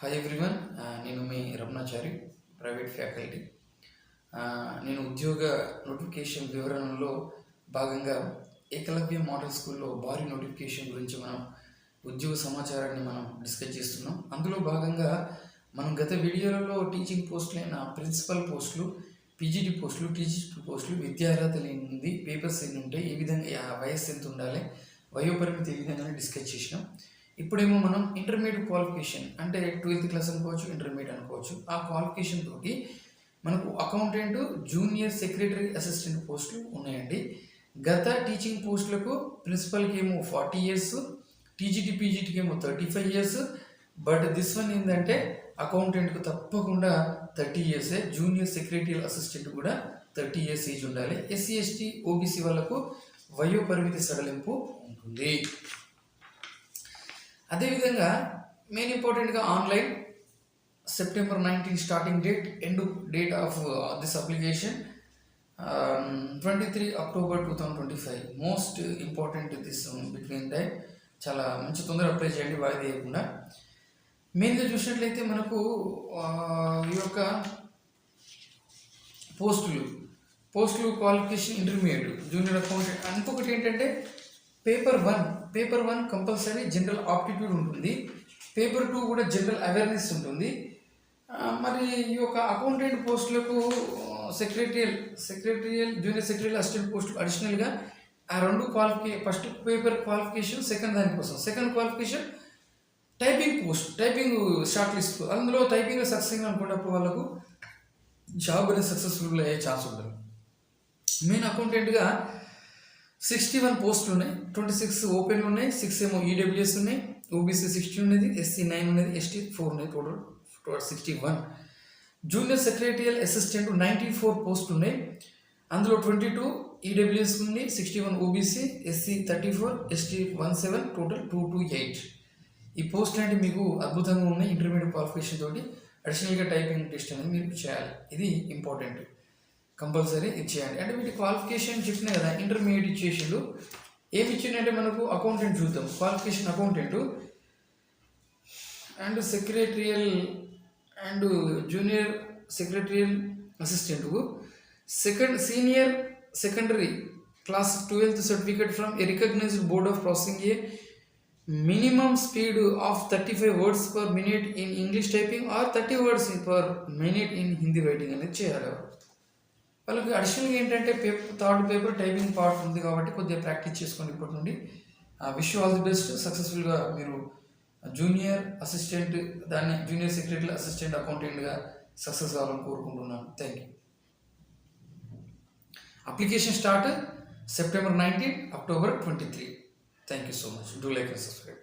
Hi everyone నేను మీ Ramanachari private faculty నేను ఉద్యోగ నోటిఫికేషన్ వివరణలో భాగంగా ఏకలవ్య మోడల్ స్కూల్లో భారీ నోటిఫికేషన్ గురించి మనం ఉద్యోగ సమాచారాన్ని మనం డిస్కస్ చేస్తున్నాం. అందులో భాగంగా మనం గత వీడియోలలో టీచింగ్ పోస్టులైన ప్రిన్సిపల్ పోస్టులు పీజీటీ పోస్టులు టీచింగ్ పోస్టులు విద్యార్హత లేనిది పేపర్స్ ఎన్ని ఉంటాయి ఏ విధంగా వయస్సు ఎంత ఉండాలి వయోపరిమితి ఏ విధంగా డిస్కస్ చేసినాం. ఇప్పుడేమో మనం ఇంటర్మీడియట్ క్వాలిఫికేషన్ అంటే ట్వెల్త్ క్లాస్ అనుకోవచ్చు ఇంటర్మీడియట్ అనుకోవచ్చు. ఆ క్వాలిఫికేషన్ తోటి మనకు అకౌంటెంట్ జూనియర్ సెక్రటరీ అసిస్టెంట్ పోస్టులు ఉన్నాయండి. గత టీచింగ్ పోస్టులకు ప్రిన్సిపల్కి ఏమో ఫార్టీ ఇయర్స్ టీజీటీ పీజీటీకి ఏమో thirty five years but this one ఏంటంటే అకౌంటెంట్కు తప్పకుండా థర్టీ ఇయర్సే జూనియర్ సెక్రటరీ అసిస్టెంట్ కూడా థర్టీ ఇయర్స్ ఏజ్ ఉండాలి. ఎస్సీ ఎస్టీ ఓబీసీ వాళ్ళకు వయో పరిమితి సడలింపు ఉంటుంది. అదేవిధంగా మెయిన్ ఇంపార్టెంట్గా online September nineteen starting date end date of this application twenty three October two thousand twenty five most important this between time చాలా మంచి తొందరగా అప్లై చేయండి వాయిదా వేయకుండా మెయిన్గా చూసినట్లయితే మనకు ఈ యొక్క పోస్టులు పోస్టులు క్వాలిఫికేషన్ ఇంటర్మీడియట్ జూనియర్ అకౌంటెంట్ ఇంకొకటి ఏంటంటే paper one paper one compulsory general aptitude ఉంటుంది. పేపర్ టూ కూడా జనరల్ అవేర్నెస్ ఉంటుంది. మరి ఈ యొక్క అకౌంటెంట్ పోస్టులకు secretarial secretarial junior secretarial assistant post అడిషనల్గా ఆ రెండు qualification first paper qualification second దానికోసం second qualification typing post typing short list అందులో టైపింగ్ సక్సెస్ అనుకున్నప్పుడు వాళ్ళకు జాబ్ అనేది సక్సెస్ఫుల్ అయ్యే ఛాన్స్ ఉంటుంది. మెయిన్ అకౌంటెంట్గా సిక్స్టీ వన్ పోస్టులు ఉన్నాయి ట్వంటీ సిక్స్ ఓపెన్ ఉన్నాయి సిక్స్ ఏమో ఈడబ్ల్యూఎస్ ఉన్నాయి ఓబీసీ సిక్స్టీ ఉన్నది ఎస్సీ నైన్ ఉన్నది ఎస్టీ ఫోర్ ఉన్నాయి total total sixty one junior secretarial assistant ninety four post ఉన్నాయి అందులో ట్వంటీ టూ ఈడబ్ల్యూఎస్ ఉంది sixty one OBC SC thirty four ST one seven total two two eight ఈ post అంటే మీకు అద్భుతంగా ఉన్నాయి ఇంటర్మీడియట్ క్వాలిఫికేషన్ తోటి. అడిషనల్గా టైపింగ్ టెస్ట్ అనేది మీరు చేయాలి. ఇది ఇంపార్టెంట్ కంపల్సరీ ఇచ్చేయండి. అంటే వీటి క్వాలిఫికేషన్ చెప్పిన కదా ఇంటర్మీడియట్ ఇచ్చేసిండు ఏమి ఇచ్చిండంటే మనకు అకౌంటెంట్ చూద్దాం. Qualification accountant and secretarial and junior secretarial అసిస్టెంట్కు second senior secondary class twelfth certificate from a recognised board of processing a minimum speed of thirty five words per minute in English typing or thirty words per minute in Hindi writing అనేది చేయాలి. వాళ్ళకి అడిషనల్గా ఏంటంటే paper third paper typing part ఉంది కాబట్టి కొద్దిగా practice చేసుకోండి ఇప్పటి నుండి. విష్ ఆల్ ది బెస్ట్ సక్సెస్ఫుల్గా మీరు జూనియర్ అసిస్టెంట్ దాన్ని జూనియర్ సెక్రటరీ అసిస్టెంట్ అకౌంటెంట్గా సక్సెస్ అవ్వాలని కోరుకుంటున్నాను. Thank you application start September nineteen October twenty three thank you so much do like and subscribe